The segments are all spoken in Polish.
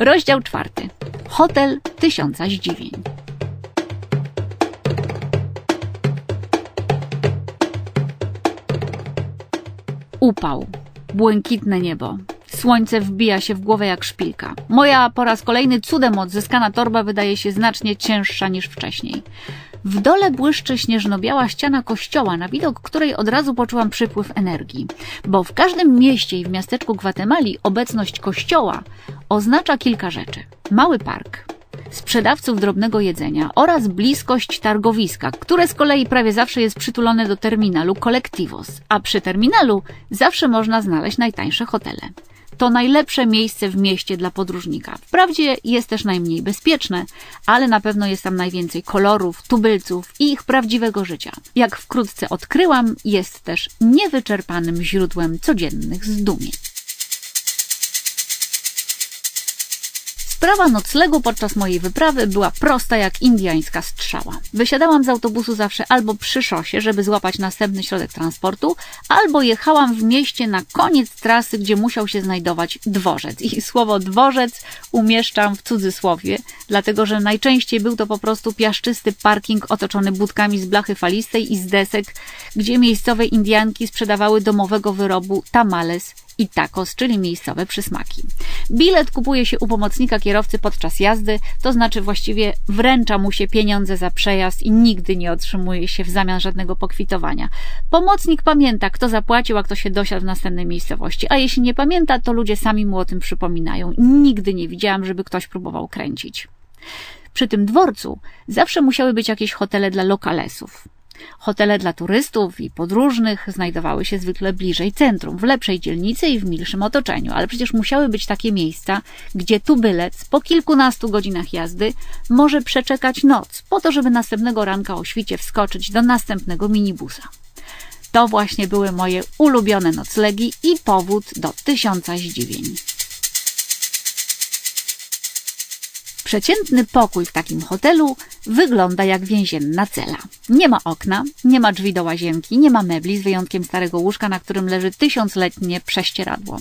Rozdział czwarty. Hotel Tysiąca Zdziwień. Upał. Błękitne niebo. Słońce wbija się w głowę jak szpilka. Moja po raz kolejny cudem odzyskana torba wydaje się znacznie cięższa niż wcześniej. W dole błyszczy śnieżno-biała ściana kościoła, na widok której od razu poczułam przypływ energii. Bo w każdym mieście i w miasteczku Gwatemali obecność kościoła oznacza kilka rzeczy. Mały park, sprzedawców drobnego jedzenia oraz bliskość targowiska, które z kolei prawie zawsze jest przytulone do terminalu Colectivos, a przy terminalu zawsze można znaleźć najtańsze hotele. To najlepsze miejsce w mieście dla podróżnika. Wprawdzie jest też najmniej bezpieczne, ale na pewno jest tam najwięcej kolorów, tubylców i ich prawdziwego życia. Jak wkrótce odkryłam, jest też niewyczerpanym źródłem codziennych zdumień. Sprawa noclegu podczas mojej wyprawy była prosta jak indiańska strzała. Wysiadałam z autobusu zawsze albo przy szosie, żeby złapać następny środek transportu, albo jechałam w mieście na koniec trasy, gdzie musiał się znajdować dworzec. I słowo dworzec umieszczam w cudzysłowie, dlatego że najczęściej był to po prostu piaszczysty parking otoczony budkami z blachy falistej i z desek, gdzie miejscowe Indianki sprzedawały domowego wyrobu tamales i tacos, czyli miejscowe przysmaki. Bilet kupuje się u pomocnika kierowcy podczas jazdy, to znaczy właściwie wręcza mu się pieniądze za przejazd i nigdy nie otrzymuje się w zamian żadnego pokwitowania. Pomocnik pamięta, kto zapłacił, a kto się dosiadł w następnej miejscowości, a jeśli nie pamięta, to ludzie sami mu o tym przypominają. Nigdy nie widziałam, żeby ktoś próbował kręcić. Przy tym dworcu zawsze musiały być jakieś hotele dla lokalesów. Hotele dla turystów i podróżnych znajdowały się zwykle bliżej centrum, w lepszej dzielnicy i w milszym otoczeniu, ale przecież musiały być takie miejsca, gdzie tubylec po kilkunastu godzinach jazdy może przeczekać noc, po to, żeby następnego ranka o świcie wskoczyć do następnego minibusa. To właśnie były moje ulubione noclegi i powód do tysiąca zdziwień. Przeciętny pokój w takim hotelu wygląda jak więzienna cela. Nie ma okna, nie ma drzwi do łazienki, nie ma mebli z wyjątkiem starego łóżka, na którym leży tysiącletnie prześcieradło.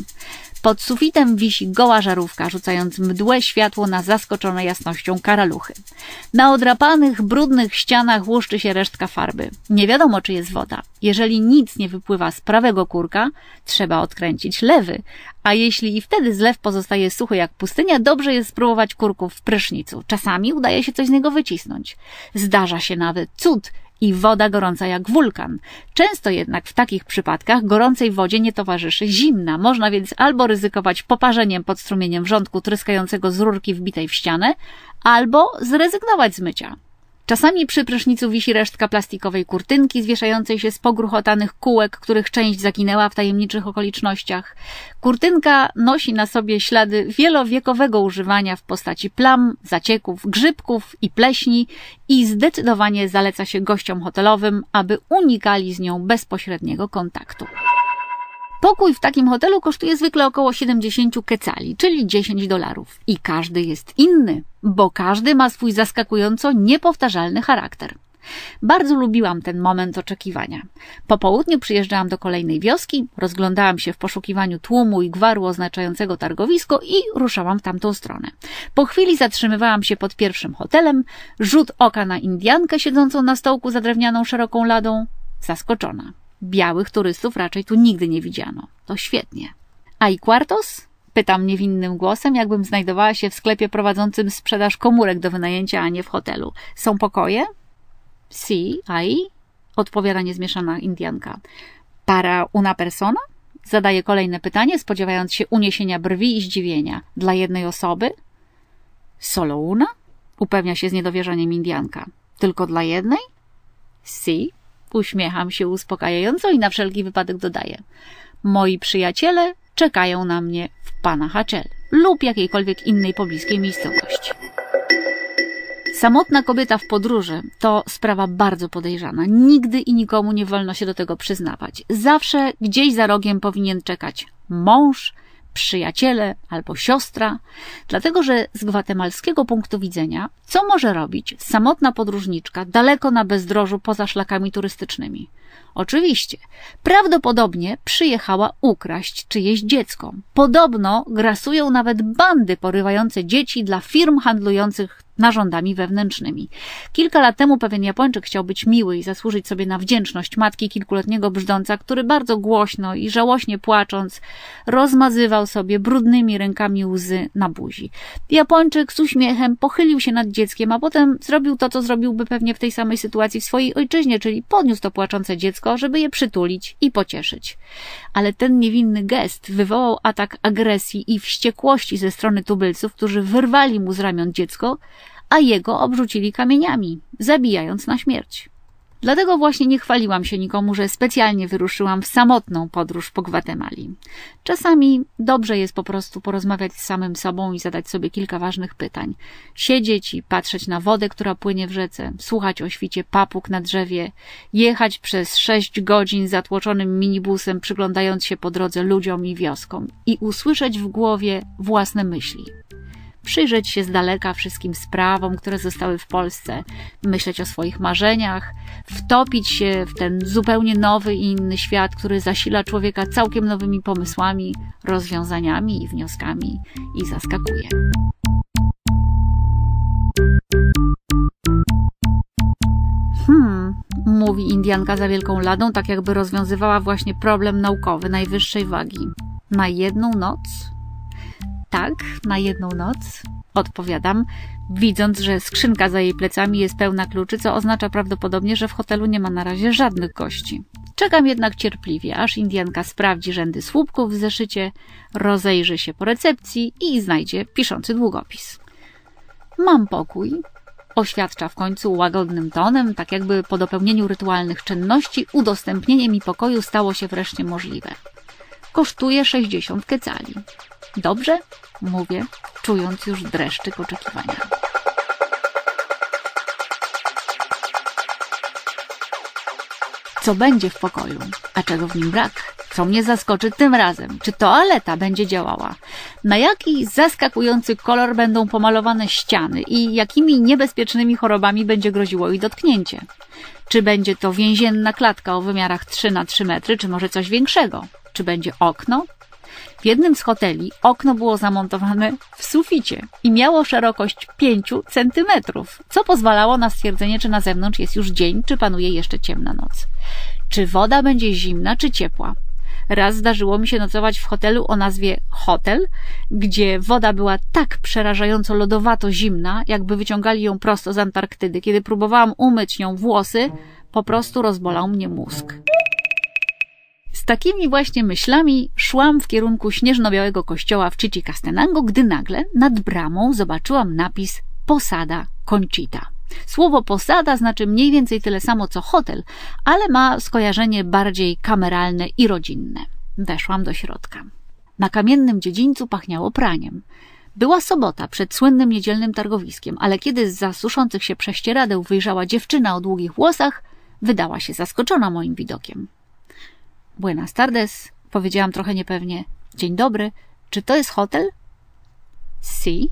Pod sufitem wisi goła żarówka, rzucając mdłe światło na zaskoczone jasnością karaluchy. Na odrapanych, brudnych ścianach łuszczy się resztka farby. Nie wiadomo, czy jest woda. Jeżeli nic nie wypływa z prawego kurka, trzeba odkręcić lewy, a jeśli i wtedy zlew pozostaje suchy jak pustynia, dobrze jest spróbować kurków w prysznicu. Czasami udaje się coś z niego wycisnąć. Zdarza się nawet cud, i woda gorąca jak wulkan. Często jednak w takich przypadkach gorącej wodzie nie towarzyszy zimna. Można więc albo ryzykować poparzeniem pod strumieniem wrzątku tryskającego z rurki wbitej w ścianę, albo zrezygnować z mycia. Czasami przy prysznicu wisi resztka plastikowej kurtynki zwieszającej się z pogruchotanych kółek, których część zaginęła w tajemniczych okolicznościach. Kurtynka nosi na sobie ślady wielowiekowego używania w postaci plam, zacieków, grzybków i pleśni i zdecydowanie zaleca się gościom hotelowym, aby unikali z nią bezpośredniego kontaktu. Pokój w takim hotelu kosztuje zwykle około 70 kecali, czyli 10 dolarów. I każdy jest inny, bo każdy ma swój zaskakująco niepowtarzalny charakter. Bardzo lubiłam ten moment oczekiwania. Po południu przyjeżdżałam do kolejnej wioski, rozglądałam się w poszukiwaniu tłumu i gwaru oznaczającego targowisko i ruszałam w tamtą stronę. Po chwili zatrzymywałam się pod pierwszym hotelem, rzut oka na Indiankę siedzącą na stołku za drewnianą szeroką ladą, zaskoczona. Białych turystów raczej tu nigdy nie widziano. To świetnie. A i Quartos? Pytam niewinnym głosem, jakbym znajdowała się w sklepie prowadzącym sprzedaż komórek do wynajęcia, a nie w hotelu. Są pokoje? Si, ai? Odpowiada niezmieszana Indianka. Para una persona? Zadaje kolejne pytanie, spodziewając się uniesienia brwi i zdziwienia. Dla jednej osoby? Solo una? Upewnia się z niedowierzaniem Indianka. Tylko dla jednej? Si, Uśmiecham się uspokajająco i na wszelki wypadek dodaję. Moi przyjaciele czekają na mnie w Panachachel lub jakiejkolwiek innej pobliskiej miejscowości. Samotna kobieta w podróży to sprawa bardzo podejrzana. Nigdy i nikomu nie wolno się do tego przyznawać. Zawsze gdzieś za rogiem powinien czekać mąż, przyjaciele albo siostra, dlatego że z gwatemalskiego punktu widzenia, co może robić samotna podróżniczka daleko na bezdrożu poza szlakami turystycznymi? Oczywiście, prawdopodobnie przyjechała ukraść czyjeś dziecko. Podobno grasują nawet bandy porywające dzieci dla firm handlujących narządami wewnętrznymi. Kilka lat temu pewien Japończyk chciał być miły i zasłużyć sobie na wdzięczność matki kilkuletniego brzdąca, który bardzo głośno i żałośnie płacząc rozmazywał sobie brudnymi rękami łzy na buzi. Japończyk z uśmiechem pochylił się nad dzieckiem, a potem zrobił to, co zrobiłby pewnie w tej samej sytuacji w swojej ojczyźnie, czyli podniósł to płaczące dziecko, żeby je przytulić i pocieszyć. Ale ten niewinny gest wywołał atak agresji i wściekłości ze strony tubylców, którzy wyrwali mu z ramion dziecko, a jego obrzucili kamieniami, zabijając na śmierć. Dlatego właśnie nie chwaliłam się nikomu, że specjalnie wyruszyłam w samotną podróż po Gwatemali. Czasami dobrze jest po prostu porozmawiać z samym sobą i zadać sobie kilka ważnych pytań. Siedzieć i patrzeć na wodę, która płynie w rzece, słuchać o świcie papug na drzewie, jechać przez sześć godzin zatłoczonym minibusem, przyglądając się po drodze ludziom i wioskom i usłyszeć w głowie własne myśli przyjrzeć się z daleka wszystkim sprawom, które zostały w Polsce, myśleć o swoich marzeniach, wtopić się w ten zupełnie nowy i inny świat, który zasila człowieka całkiem nowymi pomysłami, rozwiązaniami i wnioskami i zaskakuje. Hmm, mówi Indianka za wielką ladą, tak jakby rozwiązywała właśnie problem naukowy najwyższej wagi. Na jedną noc tak, na jedną noc, odpowiadam, widząc, że skrzynka za jej plecami jest pełna kluczy, co oznacza prawdopodobnie, że w hotelu nie ma na razie żadnych gości. Czekam jednak cierpliwie, aż Indianka sprawdzi rzędy słupków w zeszycie, rozejrzy się po recepcji i znajdzie piszący długopis. Mam pokój, oświadcza w końcu łagodnym tonem, tak jakby po dopełnieniu rytualnych czynności udostępnienie mi pokoju stało się wreszcie możliwe. Kosztuje 60 kecali. Dobrze? Mówię, czując już dreszczyk oczekiwania. Co będzie w pokoju, a czego w nim brak? Co mnie zaskoczy tym razem? Czy toaleta będzie działała? Na jaki zaskakujący kolor będą pomalowane ściany i jakimi niebezpiecznymi chorobami będzie groziło jej dotknięcie? Czy będzie to więzienna klatka o wymiarach 3 na 3 metry, czy może coś większego? Czy będzie okno? W jednym z hoteli okno było zamontowane w suficie i miało szerokość 5 centymetrów, co pozwalało na stwierdzenie, czy na zewnątrz jest już dzień, czy panuje jeszcze ciemna noc. Czy woda będzie zimna, czy ciepła? Raz zdarzyło mi się nocować w hotelu o nazwie Hotel, gdzie woda była tak przerażająco lodowato zimna, jakby wyciągali ją prosto z Antarktydy. Kiedy próbowałam umyć nią włosy, po prostu rozbolał mnie mózg. Takimi właśnie myślami szłam w kierunku śnieżno-białego kościoła w Chichicastenango, gdy nagle nad bramą zobaczyłam napis Posada Conchita. Słowo posada znaczy mniej więcej tyle samo co hotel, ale ma skojarzenie bardziej kameralne i rodzinne. Weszłam do środka. Na kamiennym dziedzińcu pachniało praniem. Była sobota przed słynnym niedzielnym targowiskiem, ale kiedy z zasuszących się prześcieradeł wyjrzała dziewczyna o długich włosach, wydała się zaskoczona moim widokiem. Buenas tardes, powiedziałam trochę niepewnie. Dzień dobry, czy to jest hotel? Si,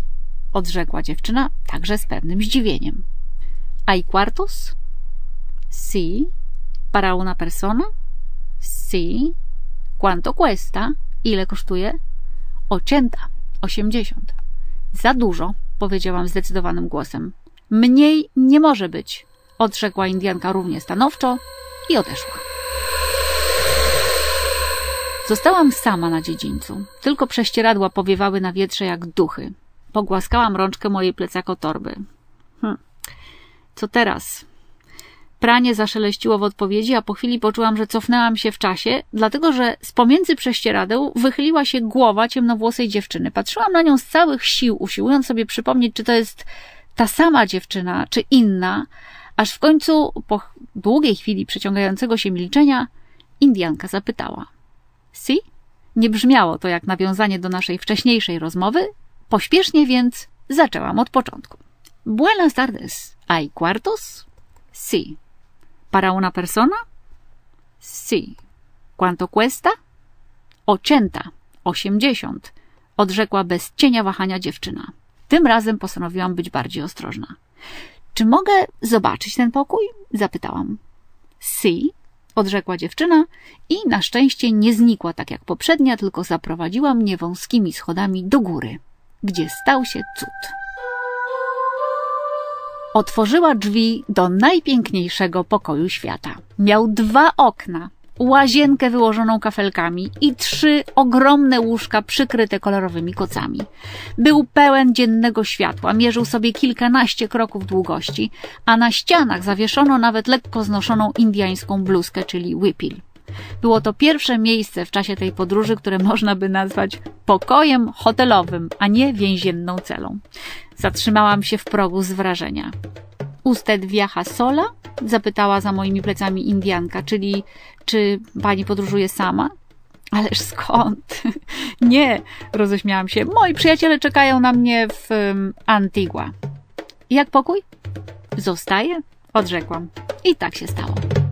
odrzekła dziewczyna, także z pewnym zdziwieniem. Hay cuartos? Si. Para una persona? Si. ¿Cuánto cuesta? Ile kosztuje? Ocięta. Osiemdziesiąt. Za dużo, powiedziałam zdecydowanym głosem. Mniej nie może być, odrzekła Indianka równie stanowczo i odeszła. Zostałam sama na dziedzińcu. Tylko prześcieradła powiewały na wietrze jak duchy. Pogłaskałam rączkę mojej plecakotorby. Hm. Co teraz? Pranie zaszeleściło w odpowiedzi, a po chwili poczułam, że cofnęłam się w czasie, dlatego że z pomiędzy prześcieradeł wychyliła się głowa ciemnowłosej dziewczyny. Patrzyłam na nią z całych sił, usiłując sobie przypomnieć, czy to jest ta sama dziewczyna, czy inna, aż w końcu, po długiej chwili przeciągającego się milczenia, Indianka zapytała. Si? Nie brzmiało to jak nawiązanie do naszej wcześniejszej rozmowy, pośpiesznie więc zaczęłam od początku. Buenas tardes. ¿Hay cuartos? Sí. ¿Para una persona? Sí. ¿Cuánto cuesta? Ochenta. osiemdziesiąt, odrzekła bez cienia wahania dziewczyna. Tym razem postanowiłam być bardziej ostrożna. Czy mogę zobaczyć ten pokój? zapytałam. Si, odrzekła dziewczyna i na szczęście nie znikła tak jak poprzednia, tylko zaprowadziła mnie wąskimi schodami do góry, gdzie stał się cud. Otworzyła drzwi do najpiękniejszego pokoju świata. Miał dwa okna, łazienkę wyłożoną kafelkami i trzy ogromne łóżka przykryte kolorowymi kocami. Był pełen dziennego światła, mierzył sobie kilkanaście kroków długości, a na ścianach zawieszono nawet lekko znoszoną indiańską bluzkę, czyli whipil. Było to pierwsze miejsce w czasie tej podróży, które można by nazwać pokojem hotelowym, a nie więzienną celą. Zatrzymałam się w progu z wrażenia. Usted viaja sola? Zapytała za moimi plecami Indianka, czyli czy pani podróżuje sama? Ależ skąd? Nie, roześmiałam się. Moi przyjaciele czekają na mnie w Antigua. Jak pokój? Zostaje? Odrzekłam. I tak się stało.